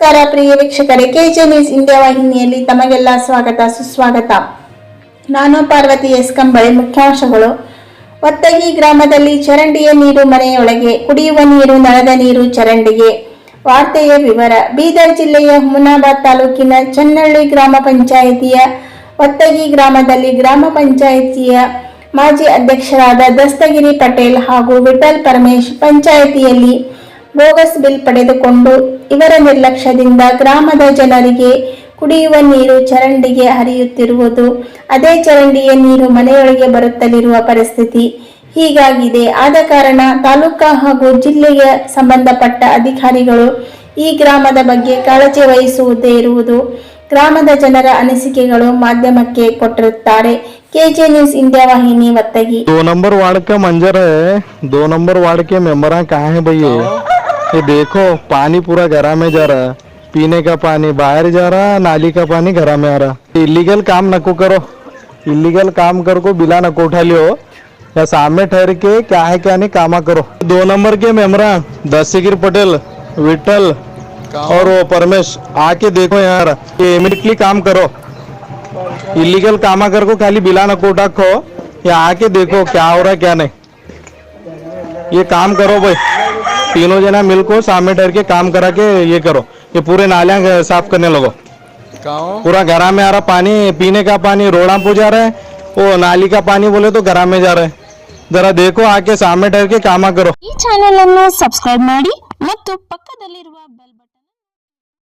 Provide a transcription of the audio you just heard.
ಪ್ರಿಯ ವೀಕ್ಷಕರೇ K J news India ವಾಹಿನಿಯಲ್ಲಿ ತಮಗೆಲ್ಲ ಸ್ವಾಗತ, ಸುಸ್ವಾಗತ. ನಾನು ಪಾರ್ವತಿ ಎಸ್. ಕಂಬಳಿ, ಮುಖ್ಯಾಂಶಗಳು. ಒತ್ತಗಿ ಗ್ರಾಮದಲ್ಲಿ ಚರಂಡಿಯ ನೀರು ಮನೆಯೊಳಗೆ, ಕುಡಿಯುವ ನೀರು, ನಳದ ನೀರು ಚರಂಡಿಗೆ. ವಾರ್ತೆಯ ವಿವರ, ಬೀದರ್ ಜಿಲ್ಲೆಯ ಹುಮನಾಬಾದ್ ತಾಲೂಕಿನ ಚನ್ನಳ್ಳಿ ಗ್ರಾಮ ಪಂಚಾಯಿತಿಯ ಒತ್ತಗಿ ಗ್ರಾಮದಲ್ಲಿ ಗ್ರಾಮ ಪಂಚಾಯಿತಿಯ ಮಾಜಿ ಅಧ್ಯಕ್ಷರಾದ ದಸ್ತಗಿರಿ ಪಟೇಲ್ ಹಾಗೂ ವಿಠಲ್ ಪರಮೇಶ್ ಪಂಚಾಯಿತಿಯಲ್ಲಿ ಬೋಗಸ್ ಬಿಲ್ ಪಡೆದುಕೊಂಡು ಇವರ ನಿರ್ಲಕ್ಷ್ಯದಿಂದ ಗ್ರಾಮದ ಜನರಿಗೆ ಕುಡಿಯುವ ನೀರು ಚರಂಡಿಗೆ ಹರಿಯುತ್ತಿರುವುದು ಅದೇ ಚರಂಡಿಯ ನೀರು ಮನೆಯೊಳಗೆ ಬರುತ್ತಲಿರುವ ಪರಿಸ್ಥಿತಿ ಹೀಗಾಗಿದೆ ಆದ ಕಾರಣ ತಾಲೂಕಾ ಹಾಗೂ ಜಿಲ್ಲೆಗೆ ಸಂಬಂಧಪಟ್ಟ ಅಧಿಕಾರಿಗಳು ಈ ಗ್ರಾಮದ ಬಗ್ಗೆ ಕಾಳಜಿ ವಹಿಸುವುದೇ ಇರುವುದು ಗ್ರಾಮದ ಜನರ ಅನಿಸಿಕೆಗಳು ಮಾಧ್ಯಮಕ್ಕೆ ಕೊಟ್ಟಿರುತ್ತಾರೆ ಕೆಜೆ ನ್ಯೂಸ್ ಇಂಡಿಯಾ ವಾಹಿನಿ ಒತ್ತಗಿ दो नंबर वार्ड का मंजर है दो नंबर वार्ड के मेंबर कहाँ है भैया ये देखो पानी पूरा घरा में जा रहा है। पीने का पानी बाहर जा रहा है नाली का पानी घरा में आ रहा है। इलीगल काम नको करो। इलीगल काम कर को बिला नको उठा लियो। या सामने ठहर के क्या है क्या नहीं कामा करो। दो नंबर के मेम्बरा दस्तगिर पटेल विठल और वो परमेश आके देखो यार ये इमिडिएटली काम करो। इलीगल कामा कर को खाली बिला नको उठाको या आके देखो क्या हो रहा है क्या नहीं। ये काम करो भाई तीनों जना मिलको सामने ठहर के काम करा के ये करो ये पूरे नालियां साफ करने लगो पूरा घरा में आ रहा पानी पीने का पानी रोड़ा पू जा रहा है वो नाली का पानी बोले तो घरा में जा रहा है जरा देखो आके सामने ठहर के कामा करो ಈ ಚಾನೆಲ್ ಅನ್ನು ಸಬ್ಸ್ಕ್ರೈಬ್ ಮಾಡಿ ಮತ್ತು ಪಕ್ಕದಲ್ಲಿರುವ ಬೆಲ್